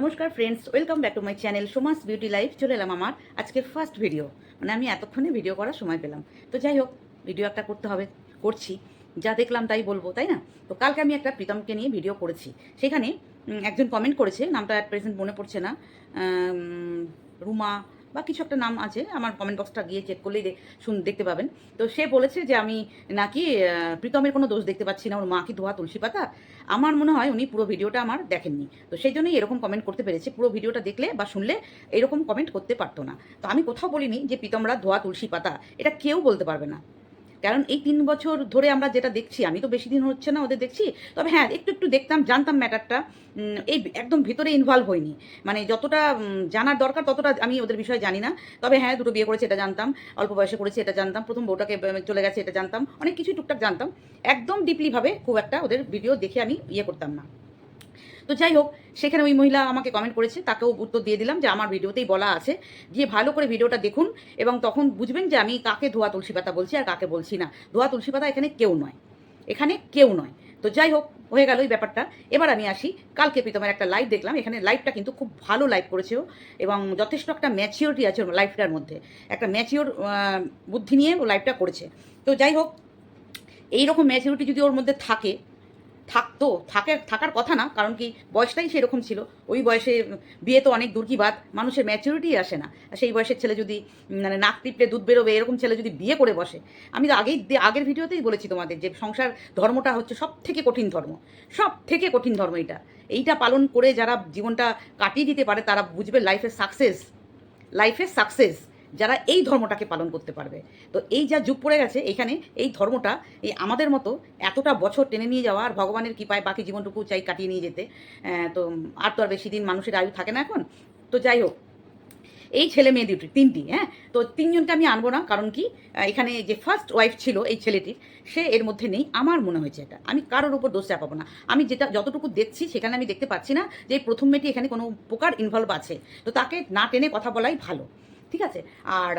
নমস্কার friends welcome back to my channel Soma's beauty life চলে এলাম আমার আজকের ফার্স্ট ভিডিও মানে আমি এতক্ষণে ভিডিও করার সময় পেলাম। তো যাই হোক ভিডিও একটা করতে হবে, করছি। যা দেখলাম তাই বলব, তাই না? তো কালকে আমি একটা প্রীতমকে নিয়ে ভিডিও করেছি। সেখানে একজন কমেন্ট করেছে, নামটা অ্যাট প্রেজেন্ট মনে পড়ছে না। রুমা বা কিছু একটা নাম আছে, আমার কমেন্ট বক্সটা গিয়ে চেক করলেই শুন দেখতে পাবেন। তো সে বলেছে যে আমি নাকি প্রীতমের কোনো দোষ দেখতে পাচ্ছি না, ওর মা কি ধোয়া তুলসী পাতা। আমার মনে হয় উনি পুরো ভিডিওটা আমার দেখেননি। তো সেই জন্যই এরকম কমেন্ট করতে পেরেছে। পুরো ভিডিওটা দেখলে বা শুনলে এরকম কমেন্ট করতে পারতো না। তো আমি কোথাও বলিনি যে প্রীতমরা ধোয়া তুলসী পাতা। এটা কেউ বলতে পারবে না। কারণ এই তিন বছর ধরে আমরা যেটা দেখছি, আমি তো বেশি দিন হচ্ছে না ওদের দেখছি, তবে হ্যাঁ একটু একটু দেখতাম, জানতাম ম্যাটারটা। এই একদম ভিতরে ইনভলভ হইনি মানে যতটা জানার দরকার ততটা আমি ওদের বিষয়ে জানি না। তবে হ্যাঁ দুটো বিয়ে করেছে এটা জানতাম, অল্প বয়সে করেছে এটা জানতাম, প্রথম বউটাকে চলে গেছে এটা জানতাম, অনেক কিছুই টুকটাক জানতাম। একদম ডিপলিভাবে খুব একটা ওদের ভিডিও দেখে আমি ইয়ে করতাম না। তো যাই হোক, সেখানে ওই মহিলা আমাকে কমেন্ট করেছে, তাকেও উত্তর দিয়ে দিলাম যে আমার ভিডিওতেই বলা আছে। গিয়ে ভালো করে ভিডিওটা দেখুন এবং তখন বুঝবেন যে আমি কাকে ধোয়া তুলসী পাতা বলছি আর কাকে বলছি না। ধোয়া তুলসী পাতা এখানে কেউ নয়। এখানে কেউ নয়। তো যাই হোক, হয়ে গেল ওই ব্যাপারটা। এবার আমি আসি। কালকে প্রীতমের একটা লাইভ দেখলাম। এখানে লাইভটা কিন্তু খুব ভালো লাইভ করেছে এবং যথেষ্ট একটা ম্যাচিওরিটি আছে ওর লাইফটার মধ্যে। একটা ম্যাচিওর বুদ্ধি নিয়ে ও লাইভটা করেছে। তো যাই হোক, এইরকম ম্যাচিউরিটি যদি ওর মধ্যে থাকে থাকতো থাকে, থাকার কথা না, কারণ কি বয়সটাই সেরকম ছিল। ওই বয়সে বিয়ে তো অনেক দূর কি বাদ মানুষের ম্যাচিউরিটি আসে না। সেই বয়সের ছেলে যদি মানে নাক টিপলে দুধ বেরোবে, এরকম ছেলে যদি বিয়ে করে বসে, আমি তো আগেই আগের ভিডিওতেই বলেছি তোমাদের যে সংসার ধর্মটা হচ্ছে সব থেকে কঠিন ধর্ম সব থেকে কঠিন ধর্ম এটা এইটা পালন করে যারা জীবনটা কাটিয়ে দিতে পারে, তারা বুঝবে লাইফের সাকসেস লাইফের সাকসেস যারা এই ধর্মটাকে পালন করতে পারবে। তো এই যা যুগ পড়ে গেছে, এখানে এই ধর্মটা এই আমাদের মতো এতটা বছর টেনে নিয়ে যাওয়া আর ভগবানের কৃপায় বাকি জীবনটুকু চাই কাটিয়ে নিয়ে যেতে তো আর তো আর বেশি দিন মানুষের আয়ু থাকে না এখন। তো যাই হোক, এই ছেলে মেয়ে দুটি, তিনটি হ্যাঁ? তো তিনজনকে আমি আনব না, কারণ কি এখানে যে ফার্স্ট ওয়াইফ ছিল এই ছেলেটির সে এর মধ্যে নেই। আমার মনে হয়েছে এটা। আমি কারোর উপর দোষ চাপাবো না। আমি যেটা যতটুকু দেখছি, সেখানে আমি দেখতে পাচ্ছি না যে এই প্রথম মেয়েটি এখানে কোনো প্রকার ইনভলভ আছে। তো তাকে না টেনে কথা বলাই ভালো। ঠিক আছে? আর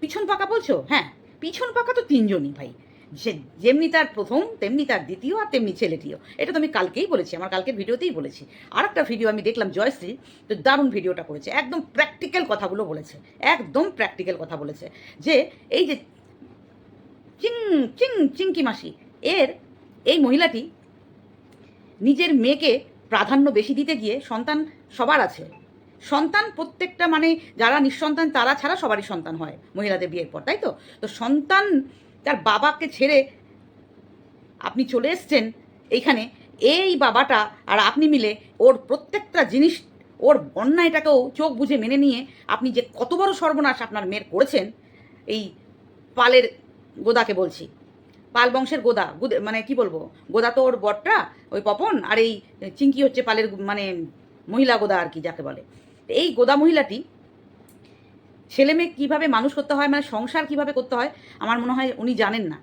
পিছন পাকা বলছো? হ্যাঁ পিছন পাকা তো তিনজনই ভাই। সে যেমনি তার প্রথম, তেমনি তার দ্বিতীয় আর তেমনি ছেলেটিও। এটা তো আমি কালকেই বলেছি, আমার কালকের ভিডিওতেই বলেছি। আর একটা ভিডিও আমি দেখলাম জয়শ্রী, তো দারুণ ভিডিওটা করেছে। একদম প্র্যাকটিক্যাল কথাগুলো বলেছে। একদম প্র্যাকটিক্যাল কথা বলেছে। যে এই যে চিং চিং, চিংকি মাসি, এর এই মহিলাটি নিজের মেয়েকে প্রাধান্য বেশি দিতে গিয়ে সন্তান সবার আছে। সন্তান প্রত্যেকটা মানে যারা নিঃসন্তান, তারা ছাড়া সবারই সন্তান হয়, মহিলাদের বিয়ের পর, তাই তো? তো সন্তান তার বাবাকে ছেড়ে আপনি চলে এসছেন এইখানে, এই বাবাটা আর আপনি মিলে ওর প্রত্যেকটা জিনিস, ওর অন্যায়টাকেও চোখ বুঝে মেনে নিয়ে আপনি যে কত বড় সর্বনাশ আপনার মেয়ের করেছেন, এই পালের গোদাকে বলছি। পাল বংশের গোদা, গুদে- মানে কি বলব? গোদা তো ওর বটটা ওই পপন, আর এই চিঙ্কি হচ্ছে পালের মানে মহিলা গোদা আর কি, যাকে বলে। এই গোদা মহিলাটি, ছেলে মেয়ে কীভাবে মানুষ করতে হয় মানে সংসার কীভাবে করতে হয়, আমার মনে হয় উনি জানেন না।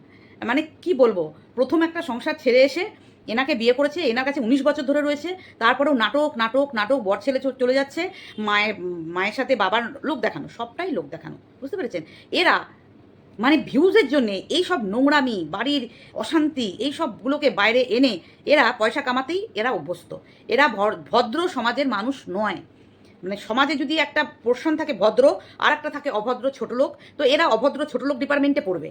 মানে কি বলব, প্রথম একটা সংসার ছেড়ে এসে এনাকে বিয়ে করেছে, এনার কাছে উনিশ বছর ধরে রয়েছে, তারপরেও নাটক নাটক নাটক, বর ছেলে চলে যাচ্ছে মায়ের মায়ের সাথে বাবার লোক দেখানো, সবটাই লোক দেখানো, বুঝতে পেরেছেন? এরা মানে ভিউজের জন্য এই সব নোংরামি, বাড়ির অশান্তি এই সবগুলোকে বাইরে এনে এরা পয়সা কামাতেই এরা অভ্যস্ত। এরা ভদ্র সমাজের মানুষ নয়। মানে সমাজে যদি একটা পোর্শন থাকে ভদ্র আর একটা থাকে অভদ্র ছোট লোক, তো এরা অভদ্র ছোট লোক ডিপার্টমেন্টে পড়বে।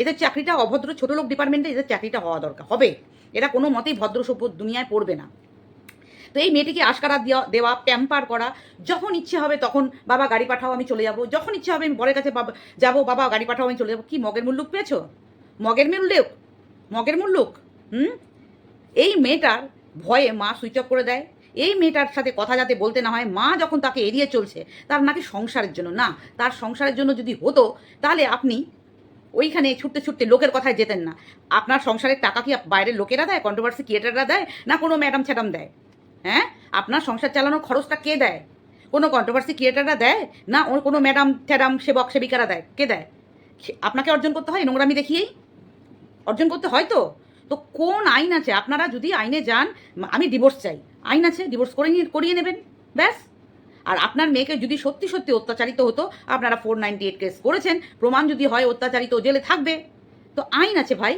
এদের চাকরিটা অভদ্র ছোট লোক ডিপার্টমেন্টে এদের চাকরিটা হওয়া দরকার, হবে। এরা কোনো মতেই ভদ্র সভ্য দুনিয়ায় পড়বে না। তো এই মেয়েটিকে আশকারা দেওয়া দেওয়া প্যাম্পার করা, যখন ইচ্ছে হবে তখন, বাবা, গাড়ি পাঠাও, আমি চলে যাব। যখন ইচ্ছে হবে, আমি বরের কাছে বাবা, যাব, বাবা, গাড়ি পাঠাও, আমি চলে যাব। কি, মগের মূল্যুক পেয়েছ? মগের মুল্লুক মগের মূল্যুক হুম? এই মেয়েটার ভয়ে মা সুইচ অফ করে দেয়। এই মেয়েটার সাথে কথা যাতে বলতে না হয়, মা যখন তাকে এড়িয়ে চলছে, তার নাকি সংসারের জন্য। না, তার সংসারের জন্য যদি হতো, তাহলে আপনি ওইখানে ছুটতে ছুটতে লোকের কথায় যেতেন না। আপনার সংসারের টাকা কি বাইরের লোকেরা দেয়? কন্ট্রোভার্সি ক্রিয়েটাররা দেয়? না কোনো ম্যাডাম ছ্যাডাম দেয়? হ্যাঁ? আপনার সংসার চালানোর খরচটা কে দেয়? কোনো কন্ট্রোভার্সি ক্রিয়েটাররা দেয়? না ওর কোনো ম্যাডাম ট্যাডাম সেবক সেবিকারা দেয়? কে দেয়? আপনাকে অর্জন করতে হয়? নোংরামি দেখিয়েই? অর্জন করতে হয় তো? তো কোন আইন আছে? আপনারা যদি আইনে যান, আমি ডিভোর্স চাই। আইন আছে ডিভোর্স করে নিয়ে করিয়ে নেবেন, ব্যাস। আর আপনার মেয়েকে যদি সত্যি সত্যি অত্যাচারিত হতো, আপনারা ফোর নাইনটি এইট কেস করেছেন, প্রমাণ যদি হয় অত্যাচারিত জেলে থাকবে। তো আইন আছে ভাই,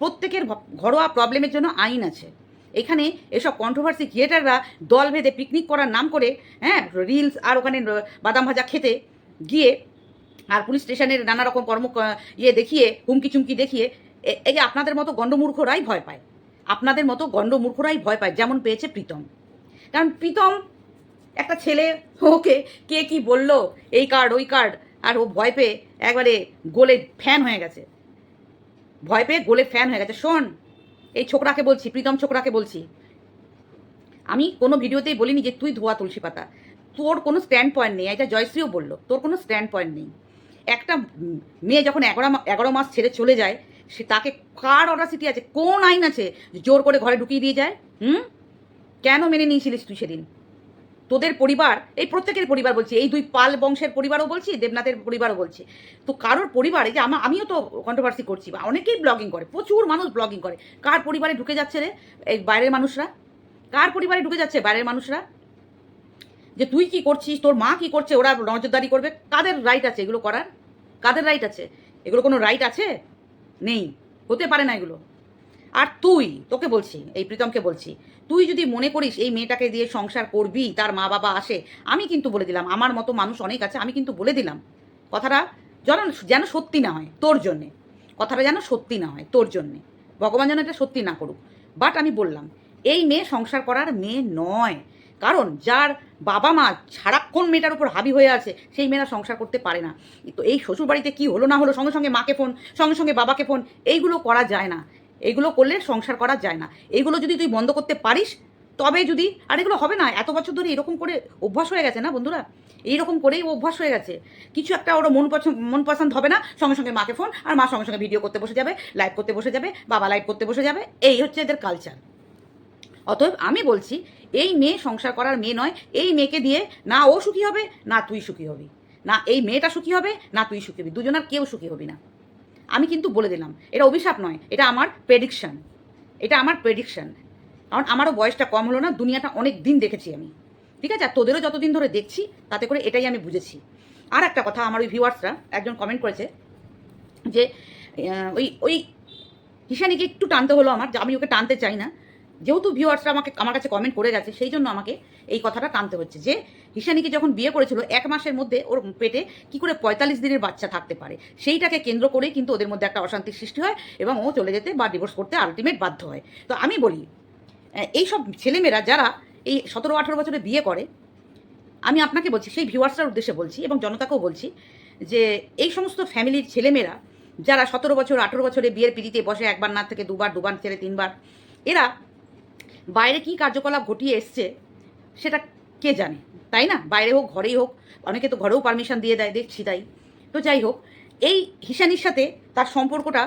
প্রত্যেকের ঘরোয়া প্রবলেমের জন্য আইন আছে। এখানে এসব কন্ট্রোভার্সি ক্রিয়েটাররা দল ভেদে পিকনিক করার নাম করে হ্যাঁ রিলস আর ওখানে বাদাম ভাজা খেতে গিয়ে আর পুলিশ স্টেশনের নানা রকম কর্ম ইয়ে দেখিয়ে হুমকি চুমকি দেখিয়ে এই আপনাদের মতো গণ্ডমূর্খরাই ভয় পায়। আপনাদের মতো গণ্ডমূর্খরাই ভয় পায়, যেমন পেয়েছে প্রীতম। কারণ প্রীতম একটা ছেলে, ওকে কে কি বলল, এই কার্ড ওই কার্ড আর ও ভয় পেয়ে একবারে গোলে ফ্যান হয়ে গেছে। ভয় পেয়ে গোলে ফ্যান হয়ে গেছে। শোন, এই ছোকরাকে বলছি, প্রীতম ছোকরাকে বলছি, আমি কোনো ভিডিওতেই বলিনি যে তুই ধোয়া তুলসী পাতা। তোর কোনো স্ট্যান্ড পয়েন্ট নেই, এটা জয়শ্রীও বলল, তোর কোনো স্ট্যান্ড পয়েন্ট নেই। একটা মেয়ে যখন এগারো এগারো মাস ছেড়ে চলে যায় সে তাকে কার অডাসিটি আছে? কোন আইন আছে জোর করে ঘরে ঢুকিয়ে দিয়ে যায়? হুম? কেন মেনে নিয়েছিলিস তুই সেদিন? তোদের পরিবার, এই প্রত্যেকের পরিবার বলছি, এই দুই পাল বংশের পরিবারও বলছি, দেবনাথের পরিবারও বলছি। তো কারোর পরিবারে, যে আমা আমিও তো কন্ট্রোভার্সি করছি, বা অনেকেই ব্লগিং করে, প্রচুর মানুষ ব্লগিং করে। কার পরিবারে ঢুকে যাচ্ছে রে? এই বাইরের মানুষরা? কার পরিবারে ঢুকে যাচ্ছে বাইরের মানুষরা? যে তুই কি করছিস, তোর মা কি করছে, ওরা নজরদারি করবে? কাদের রাইট আছে এগুলো করার? কাদের রাইট আছে? এগুলো কোনো রাইট আছে? নেই, হতে পারে না এগুলো। আর তুই, তোকে বলছি, এই প্রীতমকে বলছি, তুই যদি মনে করিস এই মেয়েটাকে দিয়ে সংসার করবি, তার মা বাবা আসে, আমি কিন্তু বলে দিলাম, আমার মতো মানুষ অনেক আছে, আমি কিন্তু বলে দিলাম। কথাটা যেন যেন সত্যি না হয়, তোর জন্যে। কথাটা যেন সত্যি না হয়, তোর জন্যে। ভগবান যেন এটা সত্যি না করুক। বাট আমি বললাম, এই মেয়ে সংসার করার মেয়ে নয়। কারণ যার বাবা মা সারাক্ষণ মেয়েটার উপর হাবি হয়ে আছে, সেই মেয়েরা সংসার করতে পারে না। তো এই শ্বশুরবাড়িতে কি হলো না হলো, সঙ্গে সঙ্গে মাকে ফোন সঙ্গে সঙ্গে বাবাকে ফোন এইগুলো করা যায় না। এগুলো করলে সংসার করা যায় না। এইগুলো যদি তুই বন্ধ করতে পারিস, তবে যদি, আর এগুলো হবে না, এত বছর ধরে এরকম করে অভ্যাস হয়ে গেছে না বন্ধুরা? এইরকম করেই অভ্যাস হয়ে গেছে। কিছু একটা ওর মন পছন্দ মন পছন্দ হবে না, সঙ্গে সঙ্গে মাকে ফোন আর মা সঙ্গে সঙ্গে ভিডিও করতে বসে যাবে লাইভ করতে বসে যাবে, বাবা লাইভ করতে বসে যাবে, এই হচ্ছে এদের কালচার অতএব আমি বলছি, এই মেয়ে সংসার করার মেয়ে নয়, এই মেয়েকে দিয়ে না ও সুখী হবে, না তুই সুখী হবি। না এই মেয়েটা সুখী হবে, না তুই সুখী হবি। দুজনের কেউ সুখী হবি না। আমি কিন্তু বলে দিলাম, এটা অভিশাপ নয়, এটা আমার প্রেডিকশন এটা আমার প্রেডিকশন কারণ আমারও বয়সটা কম হলো না, দুনিয়াটা অনেক দিন দেখেছি আমি। ঠিক আছে? আর তোদেরও যতদিন ধরে দেখছি, তাতে করে এটাই আমি বুঝেছি। আর একটা কথা, আমার ওই ভিউয়ার্সরা একজন কমেন্ট করেছে যে ওই ওই হিসানিকে একটু টানতে হলো আমার, যে আমি ওকে টানতে চাই না। যেহেতু ভিউয়ার্সরা আমাকে আমার কাছে কমেন্ট করে গেছে সেই জন্য আমাকে এই কথাটা টানতে হচ্ছে যে হিসানিকে যখন বিয়ে করেছিল এক মাসের মধ্যে ওর পেটে কি করে পঁয়তাল্লিশ দিনের বাচ্চা থাকতে পারে? সেইটাকে কেন্দ্র করেই কিন্তু ওদের মধ্যে একটা অশান্তির সৃষ্টি হয় এবং ও চলে যেতে বা ডিভোর্স করতে আলটিমেট বাধ্য হয়। তো আমি বলি আহ, এই সব ছেলেমেয়েরা যারা এই সতেরো আঠেরো বছরে বিয়ে করে আমি আপনাকে বলছি সেই ভিউয়ার্সটার উদ্দেশ্যে বলছি এবং জনতাকেও বলছি যে এই সমস্ত ফ্যামিলির ছেলেমেয়েরা যারা সতেরো বছর আঠেরো বছরে বিয়ের পিড়িতে বসে একবার না থেকে দুবার দুবার ছেড়ে তিনবার এরা বাইরে কি কার্যকলাপ ঘটিয়ে এসছে সেটা কে জানে? তাই না? বাইরে হোক, ঘরেই হোক, অনেকে তো ঘরেও পারমিশন দিয়ে দেয়, দেখছি তাই। তো যাই হোক, এই হিসানির সাথে তার সম্পর্কটা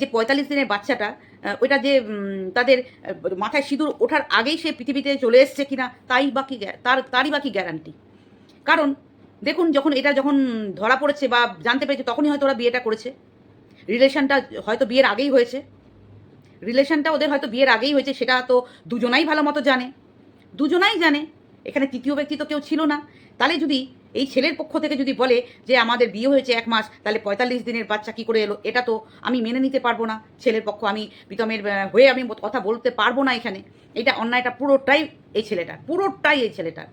যে পঁয়তাল্লিশ দিনের বাচ্চাটা ওইটা যে তাদের মাথায় সিঁদুর ওঠার আগেই সে পৃথিবীতে চলে এসছে কিনা, তাই বাকি তার, তারই বাকি গ্যারান্টি কারণ, দেখুন, যখন এটা যখন ধরা পড়েছে বা জানতে পেরেছে, তখনই হয়তো ওরা বিয়েটা করেছে। রিলেশনটা হয়তো বিয়ের আগেই হয়েছে। রিলেশনটা ওদের হয়তো বিয়ের আগেই হয়েছে, সেটা তো দুজনাই ভালো মতো জানে। দুজনাই জানে, এখানে তৃতীয় ব্যক্তি তো কেউ ছিল না। তাহলে যদি এই ছেলের পক্ষ থেকে যদি বলে যে আমাদের বিয়ে হয়েছে এক মাস, তাহলে পঁয়তাল্লিশ দিনের বাচ্চা কী করে এলো? এটা তো আমি মেনে নিতে পারব না। ছেলের পক্ষ, আমি প্রীতমের হয়ে আমি কথা বলতে পারব না এখানে। এটা অন্যায়টা পুরোটাই এই ছেলেটার, পুরোটাই এই ছেলেটার।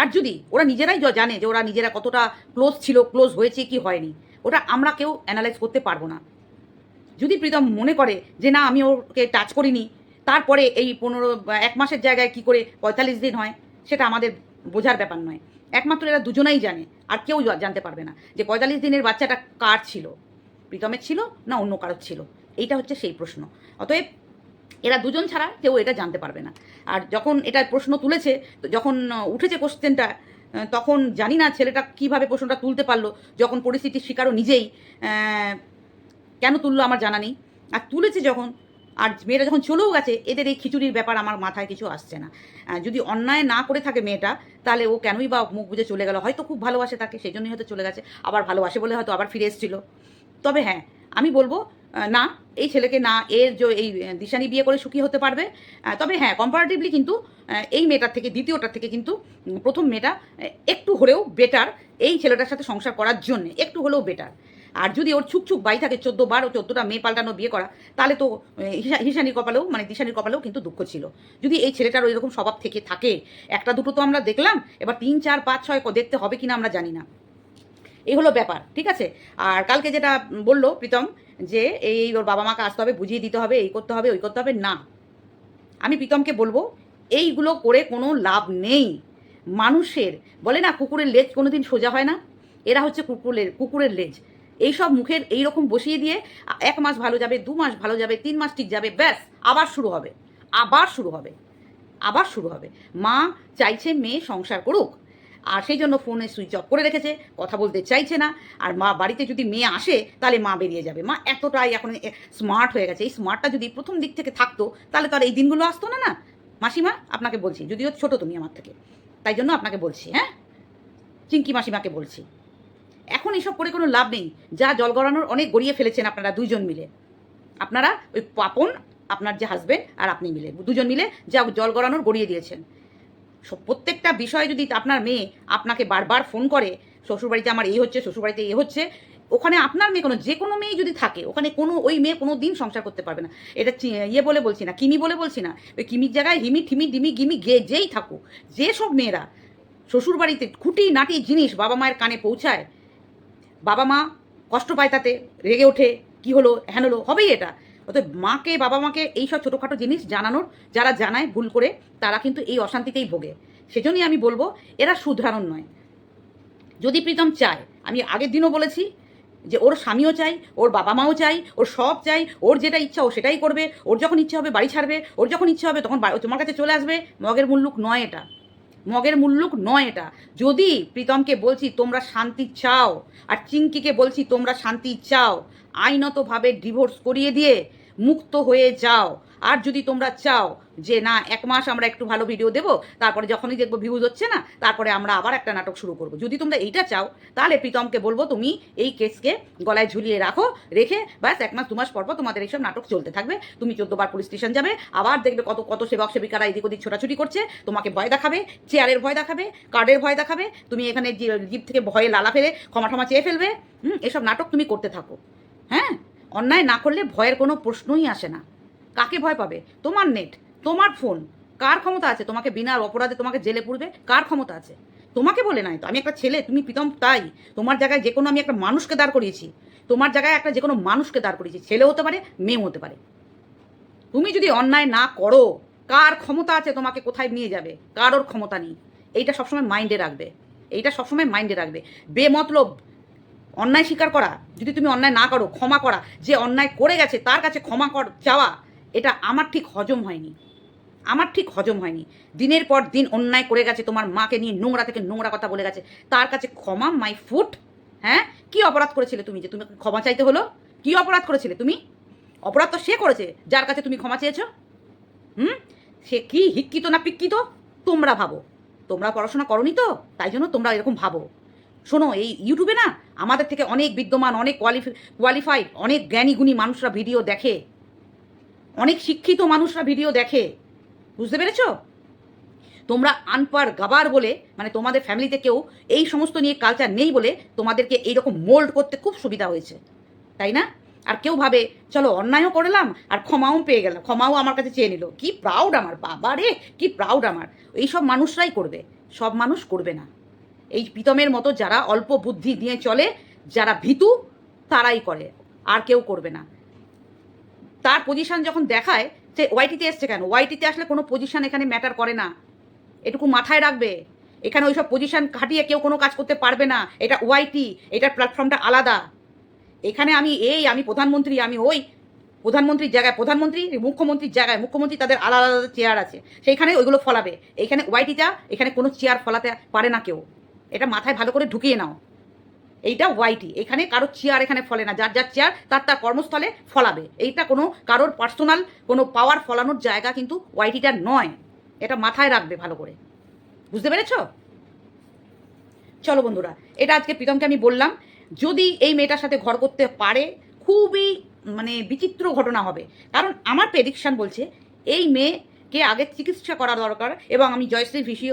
আর যদি ওরা নিজেরাই জানে যে ওরা নিজেরা কতটা ক্লোজ ছিল ক্লোজ হয়েছে কি হয়নি, ওটা আমরা কেউ অ্যানালাইজ করতে পারব না। যদি প্রীতম মনে করে যে না, আমি ওকে টাচ করিনি, তারপরে এই পনেরো, এক মাসের জায়গায় কি করে পঁয়তাল্লিশ দিন হয়, সেটা আমাদের বোঝার ব্যাপার নয়। একমাত্র এরা দুজনাই জানে, আর কেউ জানতে পারবে না যে পঁয়তাল্লিশ দিনের বাচ্চাটা কার ছিল, প্রীতমের ছিল না অন্য কারোর ছিল? এইটা হচ্ছে সেই প্রশ্ন। অতএব এরা দুজন ছাড়া কেউ এটা জানতে পারবে না। আর যখন এটা প্রশ্ন তুলেছে যখন উঠেছে কোশ্চেনটা তখন জানি না ছেলেটা কীভাবে প্রশ্নটা তুলতে পারল, যখন পরিস্থিতির শিকারও নিজেই কেন তুললো আমার জানা নেই? আর তুলেছে যখন, আর মেয়েটা যখন চলেও গেছে, এদের এই খিচুড়ির ব্যাপার আমার মাথায় কিছু আসছে না। যদি অন্যায় না করে থাকে মেয়েটা, তাহলে ও কেনই বা মুখ বুঝে চলে গেল? হয়তো খুব ভালোবাসে তাকে, সেই জন্যই হয়তো চলে গেছে। আবার ভালোবাসে বলে হয়তো আবার ফিরে এসেছিল। তবে হ্যাঁ আমি বলব না, এই ছেলেকে না, এর যে এই দিশানি বিয়ে করে সুখী হতে পারবে। তবে হ্যাঁ কম্পারেটিভলি কিন্তু এই মেয়েটার থেকে, দ্বিতীয়টার থেকে কিন্তু প্রথম মেয়েটা একটু হলেও বেটার এই ছেলেটার সাথে সংসার করার জন্য, একটু হলেও বেটার আর যদি ওর ছুকছুক ছুক বাই থাকে চোদ্দ বার, ও চোদ্দোটা মেয়ে পাল্টানো, বিয়ে করা, তাহলে তো হিসানির কপালেও মানে দিশানির কপালেও কিন্তু দুঃখ ছিল। যদি এই ছেলেটার ওই রকম স্বভাব থেকে থাকে, একটা দুটো তো আমরা দেখলাম, এবার তিন, চার, পাঁচ, ছয় দেখতে হবে কিনা আমরা জানি না। এই হলো ব্যাপার, ঠিক আছে? আর কালকে যেটা বলল প্রীতম, যে এই ওর বাবা মাকে আসতে হবে, বুঝিয়ে দিতে হবে, এই করতে হবে, ওই করতে হবে, না। আমি প্রীতমকে বলব, এইগুলো করে কোনো লাভ নেই। মানুষের, বলে না কুকুরের লেজ কোনোদিন সোজা হয় না? এরা হচ্ছে কুকুরের কুকুরের লেজ। এইসব মুখের এই রকম বসিয়ে দিয়ে, এক মাস ভালো যাবে, দু মাস ভালো যাবে, তিন মাস ঠিক যাবে, ব্যাস, আবার শুরু হবে। আবার শুরু হবে। আবার শুরু হবে। মা চাইছে মেয়ে সংসার করুক। আর সেই জন্য ফোনে সুইচ অফ করে রেখেছে, কথা বলতে চাইছে না। আর মা বাড়িতে যদি মেয়ে আসে, তাহলে মা বেরিয়ে যাবে। মা এতটাই এখন স্মার্ট হয়ে গেছে। এই স্মার্টটা যদি প্রথম দিক থেকে থাকতো, তাহলে তো আর এই দিনগুলো আসতো না না। মাসিমা, আপনাকে বলছি, যদিও ছোট তুমি আমার থেকে। তাই জন্য আপনাকে বলছি হ্যাঁ? চিঙ্কি মাসিমাকে বলছি। এখন এসব করে কোনো লাভ নেই। যা জল গড়ানোর অনেক গড়িয়ে ফেলেছেন আপনারা দুইজন মিলে। আপনারা ওই পাপন আপনার যে হাজবেন্ড আর আপনি মিলে। দুজন মিলে যা জল গড়ানোর গড়িয়ে দিয়েছেন। প্রত্যেকটা বিষয়ে যদি আপনার মেয়ে আপনাকে বারবার ফোন করে, শ্বশুরবাড়িতে আমার এই হচ্ছে, শ্বশুরবাড়িতে এ হচ্ছে, ওখানে আপনার মেয়ে কোনো, যে কোনো মেয়ে যদি থাকে, ওখানে কোনো, ওই মেয়ে কোনো দিন সংসার করতে পারবে না। এটা ইয়ে বলে বলছি না, কিমি বলে বলছি না। ওই কিমির জায়গায় হিমি, ঠিমি, ডিমি, গিমি, গে, যেই থাকুক যেসব মেয়েরা শ্বশুরবাড়িতে খুঁটি, নাটি, জিনিস বাবা মায়ের কানে পৌঁছায় বাবা মা কষ্ট পায় তাতে, রেগে ওঠে, কি হলো, হ্যান হলো, হবেই এটা। অতএব মাকে, বাবা মাকে এইসব ছোটোখাটো জিনিস জানানোর, যারা জানায় ভুল করে, তারা কিন্তু এই অশান্তিতেই ভোগে। সেজন্যই আমি বলব, এরা শুধরানোর নয়। যদি প্রীতম চায়, আমি আগের দিনও বলেছি যে ওর স্বামীও চাই ওর বাবা মাও চাই ওর সব চাই ওর যেটা ইচ্ছা ও সেটাই করবে, ওর যখন ইচ্ছা হবে বাড়ি ছাড়বে, ওর যখন ইচ্ছা হবে তখন তোমার কাছে চলে আসবে, মগের মুল্লুক নয় এটা। মগের মুল্লুক নয় এটা। যদি প্রীতমকে বলছি, তোমরা শান্তি চাও, আর চিঙ্কিকে বলছি, তোমরা শান্তি চাও, আইনতভাবে ডিভোর্স করিয়ে দিয়ে মুক্ত হয়ে যাও। আর যদি তোমরা চাও যে না, এক মাস আমরা একটু ভালো ভিডিও দেবো, তারপরে যখনই দেখব ভিউজ হচ্ছে না, তারপরে আমরা আবার একটা নাটক শুরু করব। যদি তোমরা এইটা চাও, তাহলে প্রীতমকে বলব তুমি এই কেসকে গলায় ঝুলিয়ে রাখো, রেখে ব্যাস এক মাস, দু মাস পর পর তোমাদের এইসব নাটক চলতে থাকবে। তুমি চোদ্দবার পুলিশ স্টেশন যাবে, আবার দেখবে কত কত সেবক, সেবিকারা এদিক ওদিক ছোটাছুটি করছে, তোমাকে ভয় দেখাবে চেয়ারের ভয় দেখাবে কার্ডের ভয় দেখাবে, তুমি এখানে জি- জিভ থেকে ভয়ে লালা ফেলে, ক্ষমা টমা চেয়ে ফেলবে, হুম, এসব নাটক তুমি করতে থাকো। হ্যাঁ? অন্যায় না করলে ভয়ের কোনো প্রশ্নই আসে না। কাকে ভয় পাবে? তোমার নেট তোমার ফোন, কার ক্ষমতা আছে? তোমাকে বিনা অপরাধে তোমাকে জেলে পুরবে? কার ক্ষমতা আছে? তোমাকে বলে নাই তো, আমি একটা ছেলে, তুমি প্রীতম তাই? তোমার জায়গায় যে কোনো আমি একটা মানুষকে দাঁড় করিয়েছি। তোমার জায়গায় একটা যে কোনো মানুষকে দাঁড় করিয়েছি ছেলে হতে পারে মেয়ে হতে পারে। তুমি যদি অন্যায় না করো, কার ক্ষমতা আছে তোমাকে কোথায় নিয়ে যাবে? কারোর ক্ষমতা নেই। এইটা সবসময় মাইন্ডে রাখবে। এইটা সবসময় মাইন্ডে রাখবে। বেমতলব অন্যায় স্বীকার করা, যদি তুমি অন্যায় না করো, ক্ষমা করা, যে অন্যায় করে গেছে, তার কাছে ক্ষমা কর, চাওয়া, এটা আমার ঠিক হজম হয়নি। আমার ঠিক হজম হয়নি। দিনের পর দিন অন্যায় করে গেছে, তোমার মাকে নিয়ে নোংরা থেকে নোংরা কথা বলে গেছে। তার কাছে ক্ষমা মাই ফুট হ্যাঁ? কি অপরাধ করেছিলে তুমি যে তুমি ক্ষমা চাইতে হলো? কি অপরাধ করেছিলে তুমি? অপরাধ তো সে করেছে, যার কাছে তুমি ক্ষমা চেয়েছো। হুম? সে কি হিক্কিত না পিক্কিত? তোমরা ভাবো। তোমরা পড়াশোনা করনি তো, তাই জন্য তোমরা এরকম ভাবো। শোনো, এই ইউটিউবে না আমাদের থেকে অনেক বিদ্যমান, অনেক কোয়ালিফি কোয়ালিফাইড অনেক জ্ঞানীগুণী মানুষরা ভিডিও দেখে। অনেক শিক্ষিত মানুষরা ভিডিও দেখে। বুঝতে পেরেছ? তোমরা আনপার গাবার বলে মানে তোমাদের ফ্যামিলিতে কেউ এই সমস্ত নিয়ে কালচার নেই বলে তোমাদেরকে এইরকম মোল্ড করতে খুব সুবিধা হয়েছে। তাই না? আর কেউ ভাবে, চলো অন্যায়ও করলাম আর ক্ষমাও পেয়ে গেলাম, ক্ষমাও আমার কাছে চেয়ে নিল। কি প্রাউড আমার, বাবা রে! কি প্রাউড আমার! এইসব মানুষরাই করবে, সব মানুষ করবে না। এই প্রীতমের মতো যারা অল্প বুদ্ধি দিয়ে চলে, যারা ভীতু, তারাই করে, আর কেউ করবে না। তার পজিশন যখন দেখায় সে ওয়াইটিতে এসছে কেন? ওয়াইটিতে আসলে কোনো পজিশন এখানে ম্যাটার করে না। এটুকু মাথায় রাখবে। এখানে ওইসব পজিশন খাটিয়ে কেউ কোনো কাজ করতে পারবে না। এটা ওয়াইটি এটার প্ল্যাটফর্মটা আলাদা। এখানে আমি এই, আমি প্রধানমন্ত্রী, আমি ওই প্রধানমন্ত্রীর জায়গায়, প্রধানমন্ত্রী, মুখ্যমন্ত্রীর জায়গায়, মুখ্যমন্ত্রী তাদের আলাদা আলাদা চেয়ার আছে। সেইখানে ওইগুলো ফলাবে। এইখানে ওয়াইটিটা এখানে কোনো চেয়ার ফলাতে পারে না কেউ। এটা মাথায় ভালো করে ঢুকিয়ে নাও। এইটা ওয়াইটি এখানে কারও চেয়ার এখানে ফলে না, যার যার চেয়ার তার তার কর্মস্থলে ফলাবে। এইটা কোনো কারোর পার্সোনাল কোনো পাওয়ার ফলানোর জায়গা কিন্তু ওয়াইটিটা নয়। এটা মাথায় রাখবে ভালো করে। বুঝতে পেরেছ? চলো বন্ধুরা, এটা আজকে প্রীতমকে আমি বললাম, যদি এই মেয়েটার সাথে ঘর করতে পারে, খুবই মানে বিচিত্র ঘটনা হবে। কারণ আমার প্রেডিকশান বলছে, এই মেয়েকে আগে চিকিৎসা করা দরকার এবং আমি জয়শ্রীর ভিডিও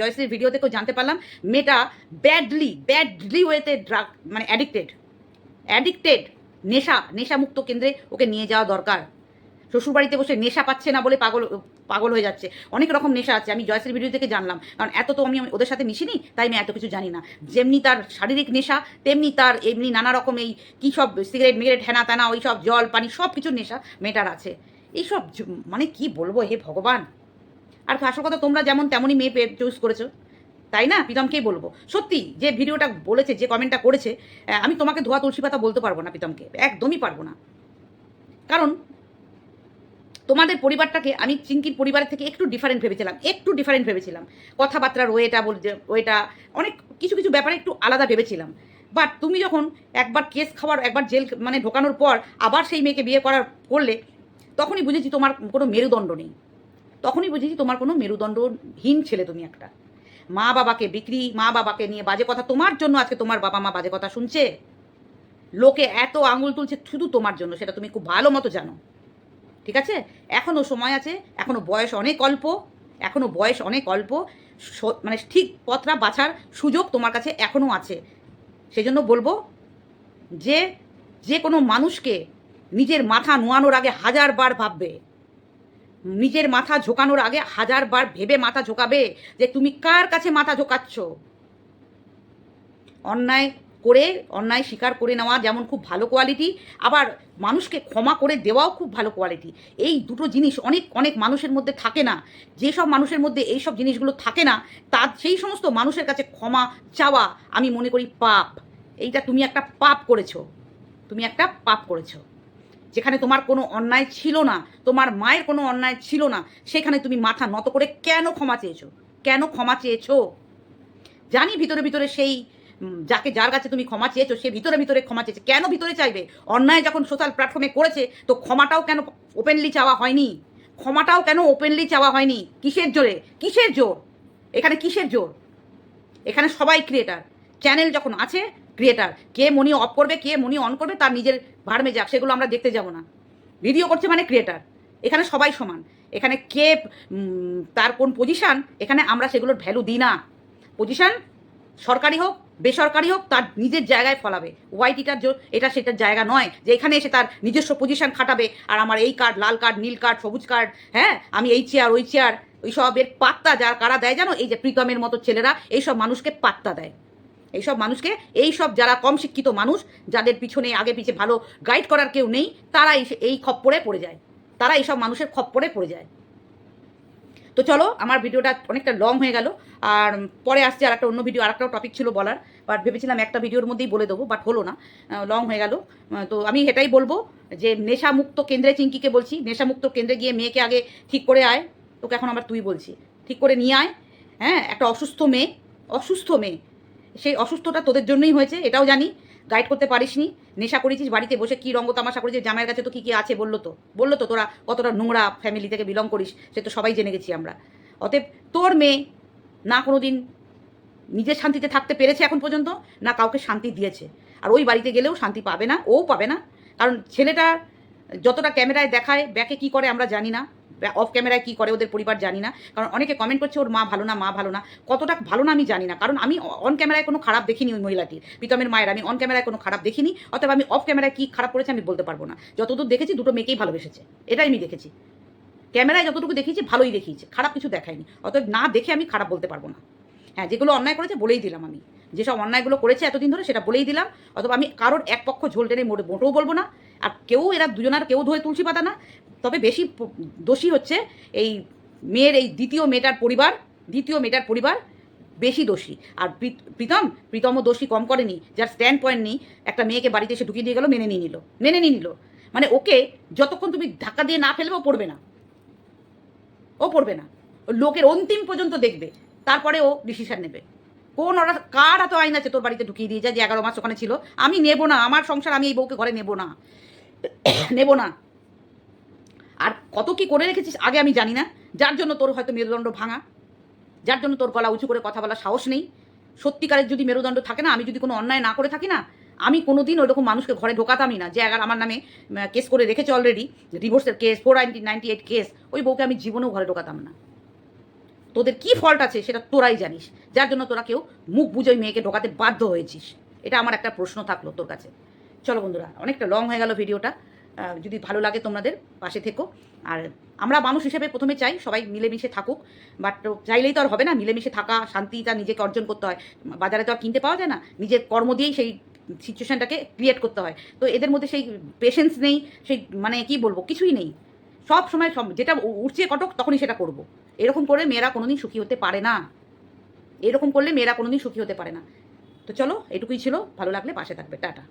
জয়শ্রীর ভিডিও থেকেও জানতে পারলাম, মেয়েটা ব্যাডলি ব্যাডলি ওয়েতে ড্রাগ মানে অ্যাডিক্টেড অ্যাডিক্টেড নেশা, নেশামুক্ত কেন্দ্রে ওকে নিয়ে যাওয়া দরকার। শ্বশুরবাড়িতে বসে নেশা পাচ্ছে না বলে পাগল পাগল হয়ে যাচ্ছে। অনেক রকম নেশা আছে, আমি জয়শ্রীর ভিডিও থেকে জানলাম। কারণ এত তো আমি ওদের সাথে মিশিনি, তাই আমি এত কিছু জানি না। যেমনি তার শারীরিক নেশা, তেমনি তার এমনি নানা রকম এই কী সব সিগারেট মিগারেট হেনা তেনা ওই সব জল, পানি সব কিছুর নেশা মেয়েটার আছে। এইসব মানে কি বলব হে ভগবান? আর আসল কথা তোমরা যেমন তেমনই মেয়ে পেয়ে চুজ করেছ, তাই না? প্রীতমকেই বলব। সত্যি, যে ভিডিওটা বলেছে, যে কমেন্টটা করেছে আমি তোমাকে ধোয়া তুলসী পাতা বলতে পারব না প্রীতমকে, একদমই পারব না। কারণ তোমাদের পরিবারটাকে আমি চিঙ্কির পরিবারের থেকে একটু ডিফারেন্ট ভেবেছিলাম, একটু ডিফারেন্ট ভেবেছিলাম। কথাবার্তার ওয়েটা বলতে ওয়েটা, অনেক কিছু কিছু ব্যাপারে একটু আলাদা ভেবেছিলাম। বাট তুমি যখন একবার কেস খাওয়ার, একবার জেল মানে ঢোকানোর পর আবার সেই মেয়েকে বিয়ে করার, করলে তখনই বুঝেছি তোমার কোনো মেরুদণ্ড নেই। তখনই বুঝেছি তোমার কোনো মেরুদণ্ডহীন ছেলে তুমি একটা। মা বাবাকে বিক্রি, মা বাবাকে নিয়ে বাজে কথা তোমার জন্য আজকে তোমার বাবা মা বাজে কথা শুনছে? লোকে এত আঙুল তুলছে শুধু তোমার জন্য, সেটা তুমি খুব ভালো মতো জানো। ঠিক আছে? এখনও সময় আছে এখনও বয়স অনেক অল্প এখনও বয়স অনেক অল্প মানে ঠিক পথটা বাছার সুযোগ তোমার কাছে এখনও আছে। সেজন্য বলব যে যে কোনো মানুষকে নিজের মাথা নোয়ানোর আগে হাজারবার ভাববে। নিজের মাথা ঝোকানোর আগে হাজারবার ভেবে মাথা ঝোকাবে যে তুমি কার কাছে মাথা ঝোকাচ্ছ। অন্যায় করে, অন্যায় স্বীকার করে নেওয়া যেমন খুব ভালো কোয়ালিটি আবার মানুষকে ক্ষমা করে দেওয়াও খুব ভালো কোয়ালিটি এই দুটো জিনিস অনেক অনেক মানুষের মধ্যে থাকে না। যেসব মানুষের মধ্যে এই সব জিনিসগুলো থাকে না, তার সেই সমস্ত মানুষের কাছে ক্ষমা চাওয়া আমি মনে করি পাপ। এইটা তুমি একটা পাপ করেছ। তুমি একটা পাপ করেছ। যেখানে তোমার কোনো অন্যায় ছিল না, তোমার মায়ের কোনো অন্যায় ছিল না, সেখানে তুমি মাথা নত করে কেন ক্ষমা চেয়েছো? কেন ক্ষমা চেয়েছো? জানি ভিতরে ভিতরে সেই যাকে যার কাছে তুমি ক্ষমা চেয়েছো, সে ভিতরে ভিতরে ক্ষমা চেয়েছে। কেন ভিতরে চাইবে? অন্যায় যখন সোশ্যাল প্ল্যাটফর্মে করেছে, তো ক্ষমাটাও কেন ওপেনলি চাওয়া হয়নি? ক্ষমাটাও কেন ওপেনলি চাওয়া হয়নি? কিসের জোরে? কিসের জোর? এখানে কিসের জোর? এখানে সবাই ক্রিয়েটার চ্যানেল যখন আছে ক্রিয়েটার কে মনি অফ করবে, কে মনি অন করবে, তার নিজের ভাড়মে যাক, সেগুলো আমরা দেখতে যাব না। ভিডিও করছে মানে ক্রিয়েটার এখানে সবাই সমান। এখানে কে তার কোন পজিশান এখানে আমরা সেগুলোর ভ্যালু দিই না। পজিশান সরকারি হোক, বেসরকারি হোক, তার নিজের জায়গায় ফলাবে। ওয়াইটিটার এটা সেটার জায়গা নয় যে এখানে এসে তার নিজস্ব পজিশন খাটাবে, আর আমার এই কার্ড লাল কার্ড নীল কার্ড সবুজ কার্ড হ্যাঁ আমি এই চেয়ার ওই চেয়ার ওই সবের পাত্তা যার কারা দেয় জানো? এই যে প্রীতমের মতো ছেলেরা, এইসব মানুষকে পাত্তা দেয়। এইসব মানুষকে এই সব যারা কম শিক্ষিত মানুষ, যাদের পিছনে, আগে পিছে ভালো গাইড করার কেউ নেই, তারা এই খপ্পরে পড়ে যায়। তারা এইসব মানুষের খপ্পরে পড়ে যায়। তো চলো, আমার ভিডিওটা অনেকটা লং হয়ে গেল। আর পরে আসছে আর একটা অন্য ভিডিও আর একটা টপিক ছিল বলার। বাট ভেবেছিলাম একটা ভিডিওর মধ্যেই বলে দেবো বাট হলো না। লং হয়ে গেল। তো আমি এটাই বলব যে, নেশামুক্ত কেন্দ্রে চিঙ্কিকে বলছি। নেশামুক্ত কেন্দ্রে গিয়ে মেয়েকে আগে ঠিক করে আয়। তোকে এখন আবার তুই বলছি। ঠিক করে নিয়ে আয়। হ্যাঁ একটা অসুস্থ মেয়ে অসুস্থ মেয়ে। সেই অসুস্থতা তোদের জন্যই হয়েছে, এটাও জানি গাইড করতে পারিসনি। নেশা করেছিস বাড়িতে বসে কী রঙ্গ তামাশা করেছিস, জামাইয়ের কাছে তো কী কী আছে বলল তো? বলল তো তোরা কতটা নোংরা ফ্যামিলি থেকে বিলং করিস, সে তো সবাই জেনে গেছি আমরা। অতএব তোর মেয়ে না কোনো দিন নিজের শান্তিতে থাকতে পেরেছে এখন পর্যন্ত, না কাউকে শান্তি দিয়েছে। আর ওই বাড়িতে গেলেও শান্তি পাবে না, ও পাবে না। কারণ ছেলেটা যতটা ক্যামেরায় দেখায়, ব্যাকে কি করে আমরা জানি না। অফ ক্যামেরায় কী করে ওদের পরিবার জানি না। কারণ অনেকে কমেন্ট করছে, ওর মা ভালো না, মা ভালো না। কতটা ভালো না আমি জানি না। কারণ আমি অন ক্যামেরায় কোনো খারাপ দেখিনি ওই মহিলাটির, প্রীতমের মায়ের। আমি অন ক্যামেরায় কোনো খারাপ দেখিনি অথবা আমি অফ ক্যামেরায় কী খারাপ করেছে আমি বলতে পারব না। যতদূর দেখেছি, দুটো মেয়েকেই ভালোবেসেছে। এটাই আমি দেখেছি। ক্যামেরায় যতটুকু দেখিয়েছি, ভালোই দেখিয়েছে। খারাপ কিছু দেখায়নি। অতএব না দেখে আমি খারাপ বলতে পারব না। হ্যাঁ যেগুলো অন্যায় করেছে, বলেই দিলাম আমি। যেসব অন্যায়গুলো করেছে এতদিন ধরে, সেটা বলেই দিলাম। অথবা আমি কারোর এক পক্ষ ঝোল টেনে মোটে মোটেও বলব না। আর কেউ এরা দুজনার কেউ ধরে তুলসী পাতা না। তবে বেশি দোষী হচ্ছে এই মেয়ের, এই দ্বিতীয় মেয়েটার পরিবার, দ্বিতীয় মেয়েটার পরিবার বেশি দোষী। আর প্রীত- প্রীতম, প্রীতমও দোষী কম করেনি, যার স্ট্যান্ড পয়েন্ট নেই। একটা মেয়েকে বাড়িতে এসে ঢুকিয়ে দিয়ে গেল, মেনে নিয়ে নিল, মেনে নিয়ে নিল। মানে ওকে যতক্ষণ তুমি ধাক্কা দিয়ে না ফেলবে, ও পড়বে না। ও পড়বে না। লোকের অন্তিম পর্যন্ত দেখবে। তারপরে ও ডিসিশন নেবে। কোন ওরা কার এত আইন আছে তোর বাড়িতে ঢুকিয়ে দিয়ে যায় যে এগারো মাস ওখানে ছিল? আমি নেব না, আমার সংসার, আমি এই বউকে ঘরে নেব না। নেব না। আর কত কি করে রেখেছিস, আগে আমি জানি না। যার জন্য তোর হয়তো মেরুদণ্ড ভাঙা। যার জন্য তোর গলা উঁচু করে কথা বলার সাহস নেই। সত্যিকারের যদি মেরুদণ্ড থাকে না, আমি যদি কোনো অন্যায় না করে থাকি না, আমি কোনোদিন ওইরকম মানুষকে ঘরে ঢোকাতামই না। যে এগার, আমার নামে কেস করে রেখেছে অলরেডি ডিভোর্সের case four ninety ninety eight case ওই বউকে আমি জীবনেও ঘরে ঢোকাতাম না। তোদের কি ফল্ট আছে সেটা তোরাই জানিস। যার জন্য তোরা কেউ মুখ বুঝে মেয়েকে ঢোকাতে বাধ্য হয়েছিস। এটা আমার একটা প্রশ্ন থাকল তোর কাছে। চলো বন্ধুরা, অনেকটা লং হয়ে গেল ভিডিওটা। যদি ভালো লাগে তোমাদের, পাশে থেকো। আর আমরা মানুষ হিসেবে প্রথমে চাই সবাই মিলেমিশে থাকুক। বাট চাইলেই তো আর হবে না, মিলেমিশে থাকা, শান্তিটা নিজেকে অর্জন করতে হয়। বাজারে তো আর কিনতে পাওয়া যায় না, নিজের কর্ম দিয়েই সেই সিচুয়েশনটাকে ক্রিয়েট করতে হয়। তো এদের মধ্যে সেই পেশেন্স নেই, সেই মানে কি বলব, কিছুই নেই। সব সময় সব যেটা উঠছে কটক, তখনই সেটা করব। এরকম করে মেয়েরা কোনোদিন সুখী হতে পারে না। এরকম করলে মেয়েরা কোনোদিন সুখী হতে পারে না। তো চলো, এটুকুই ছিল। ভালো লাগলে পাশে থাকবে। টাটা।